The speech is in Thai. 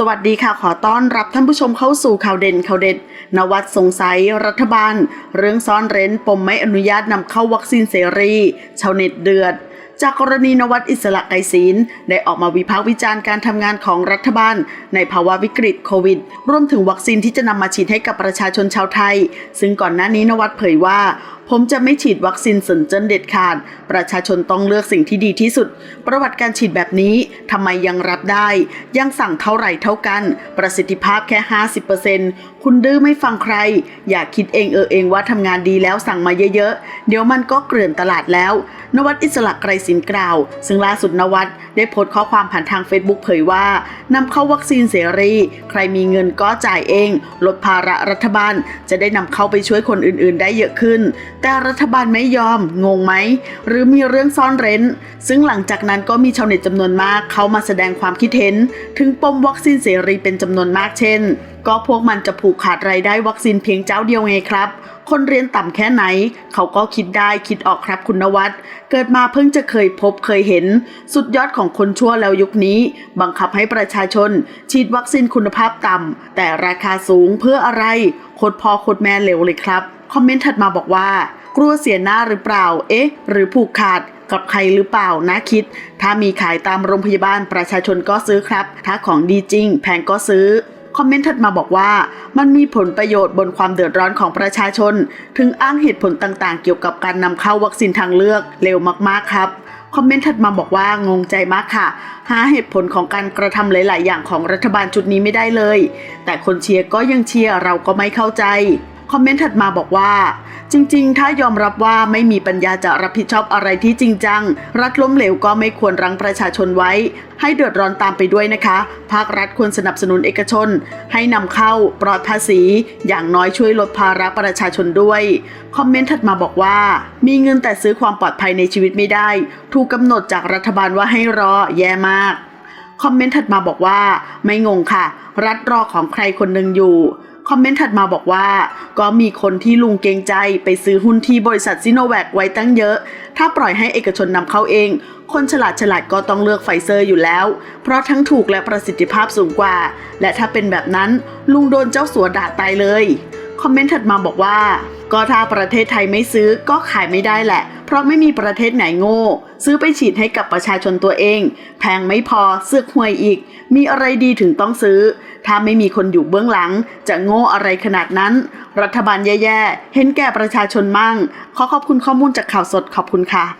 สวัสดีค่ะ ขอต้อนรับท่านผู้ชมเข้าสู่ข่าวเด่นข่าวเด็ด นวัดสงสัยรัฐบาล เรื่องซ่อนเร้นปมไม่อนุญาตนำเข้าวัคซีนเสรีชาวเน็ตเดือด จากกรณีนวัดอิสระไกรศีลได้ออกมาวิพากษ์วิจารณ์การทำงานของรัฐบาล ในภาวะวิกฤตโควิดรวมถึงวัคซีนที่จะนำมาฉีดให้กับประชาชนชาวไทย ซึ่งก่อนหน้านี้นวัดเผยว่า ผมจะไม่ฉีดวัคซีนสนเจิ้นเด็ดขาด ประชาชนต้องเลือกสิ่งที่ดีที่สุด ประวัติการฉีดแบบนี้ทำไมยังรับได้ ยังสั่งเท่าไหร่เท่ากัน ประสิทธิภาพแค่ 50%คุณดื้อไม่ฟังใคร อย่าคิดเองเออเองว่าทำงานดีแล้วสั่งมาเยอะๆ เดี๋ยวมันก็เกลื่อนตลาดแล้ว นวัดอิสระไกรสินกล่าว ซึ่งล่าสุดนวัดได้โพสต์ข้อความผ่านทาง Facebook เผยว่านำเข้าวัคซีนเสรี ใครมีเงินก็จ่ายเอง ลดภาระรัฐบาล จะได้นำเข้าไปช่วยคนอื่นๆ ได้เยอะขึ้นแต่รัฐบาลไม่ยอม งงไหม หรือมีเรื่องซ่อนเร้น ซึ่งหลังจากนั้นก็มีชาวเน็ตจำนวนมากเข้ามาแสดงความคิดเห็น ถึงปมวัคซีนเสรีเป็นจำนวนมากเช่น ก็พวกมันจะผูกขาดรายได้วัคซีนเพียงเจ้าเดียวไงครับ คนเรียนต่ำแค่ไหน เขาก็คิดได้คิดออกครับคุณนวัดเกิดมาเพิ่งจะเคยพบเคยเห็น สุดยอดของคนชั่วแล้วยุคนี้ บังคับให้ประชาชน ฉีดวัคซีนคุณภาพต่ำแต่ราคาสูงเพื่ออะไรโคตรพ่อโคตรแม่เหลวเลยครับ คอมเมนต์ถัดมาบอกว่า กลัวเสียหน้าหรือเปล่า เอ๊ะ หรือผูกขาดกับใครหรือเปล่านะคิด ถ้ามีขายตามโรงพยาบาลประชาชนก็ซื้อครับ ถ้าของดีจริง แพงก็ซื้อคอมเมนต์ถัดมาบอกว่ามันมีผลประโยชน์บนความเดือดร้อนของประชาชน ถึงอ้างเหตุผลต่างๆ เกี่ยวกับการนำเข้าวัคซีนทางเลือกเร็วมากๆครับคอมเมนต์ถัดมาบอกว่างงใจมากค่ะ หาเหตุผลของการกระทำหลาย ๆ อย่างของรัฐบาลชุดนี้ไม่ได้เลย แต่คนเชียร์ก็ยังเชียร์เราก็ไม่เข้าใจ คอมเมนต์ถัดมาบอกว่า จริง ๆ ถ้ายอมรับว่าไม่มีปัญญาจะรับผิดชอบอะไรที่จริงจัง รัฐล้มเหลวก็ไม่ควรรั้งประชาชนไว้ ให้เดือดร้อนตามไปด้วยนะคะ ภาครัฐควรสนับสนุนเอกชน ให้นำเข้าปลอดภาษี อย่างน้อยช่วยลดภาระประชาชนด้วย คอมเมนต์ถัดมาบอกว่า มีเงินแต่ซื้อความปลอดภัยในชีวิตไม่ได้ ถูกกำหนดจากรัฐบาลว่าให้รอแย่มากคอมเมนต์ถัดมาบอกว่า ไม่งงค่ะ รัฐรอของใครคนหนึ่งอยู่ คอมเมนต์ถัดมาบอกว่า ก็มีคนที่ลุงเกรงใจไปซื้อหุ้นที่บริษัทซิโนแวคไว้ตั้งเยอะ ถ้าปล่อยให้เอกชนนำเข้าเอง คนฉลาดฉลาดก็ต้องเลือกไฟเซอร์อยู่แล้ว เพราะทั้งถูกและประสิทธิภาพสูงกว่า และถ้าเป็นแบบนั้นลุงโดนเจ้าสัวด่าตายเลย คอมเมนต์ถัดมาบอกว่า ก็ถ้าประเทศไทยไม่ซื้อก็ขายไม่ได้แหละ เพราะไม่มีประเทศไหนโง่ ซื้อไปฉีดให้กับประชาชนตัวเอง แพงไม่พอเสือกห่วยอีก มีอะไรดีถึงต้องซื้อ ถ้าไม่มีคนอยู่เบื้องหลัง จะโง่อะไรขนาดนั้น รัฐบาลแย่ๆ เห็นแก่ประชาชนมั่ง ขอขอบคุณข้อมูลจากข่าวสดขอบคุณค่ะ